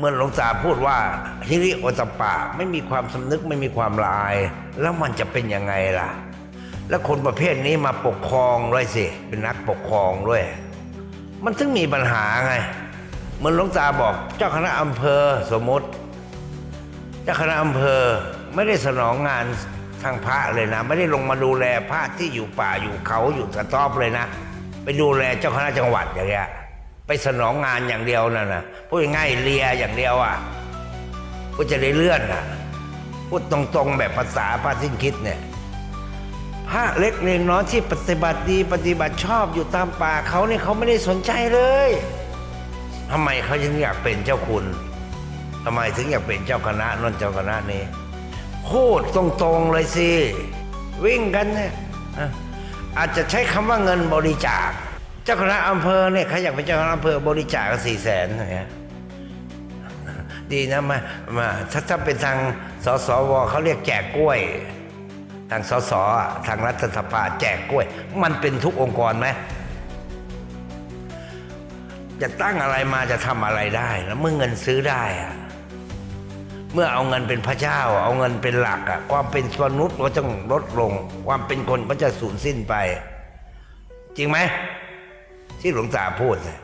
เมื่อหลวงตาพูดว่าฮิริโอตปะไม่มีความสำนึกไม่มีความลาย แล้วมันจะเป็นยังไงล่ะ แล้วคนประเภทนี้มาปกครองด้วยสิ เป็นนักปกครองด้วย มันถึงมีปัญหาไง เหมือนหลวงตาบอกเจ้าคณะอำเภอสมมติ เจ้าคณะอำเภอไม่ได้สนองงานทางพระเลยนะ ไม่ได้ลงมาดูแลพระที่อยู่ป่าอยู่เขาอยู่กระต๊อบเลยนะ ไปดูแลเจ้าคณะจังหวัดอย่างเงี้ย ไปสนองงานอย่างเดียวนั่นนะพูดง่ายเลียอย่างเดียวอะก็จะได้เลื่อนอะพูดตรงๆแบบภาษาพระสิ้นคิดเนี่ยพระเล็กเล็กน้อยที่ปฏิบัติดีปฏิบัติชอบอยู่ตามป่าเขาเนี่ยเขาไม่ได้สนใจเลยทำไมเขาถึงอยากเป็นเจ้าคุณทำไมถึงอยากเป็นเจ้าคณะนนเจ้าคณะนี้พูดตรงๆเลยสิ วิ่งกันเนี่ยอาจจะใช้คำว่าเงินบริจาค จ้าคณะอำเภอเนี่ยใครอยากเป็นเจ้าคณะอำเภอบริจาคสี่แสนอย่างเงี้ยดีนะมามาถ้าถ้าเป็นทางสสวเขาเรียกแจกกล้วย ทางสสทางรัฐสภาแจกกล้วย มันเป็นทุกองค์กรไหมจะตั้งอะไรมาจะทำอะไรได้ แล้วเมื่อเงินซื้อได้อะเมื่อเอาเงินเป็นพระเจ้า เอาเงินเป็นหลักอะความเป็นมนุษย์ก็ต้องลดลง ความเป็นคนก็จะสูญสิ้นไป จริงไหม ที่หลวงตาพูดน่ะ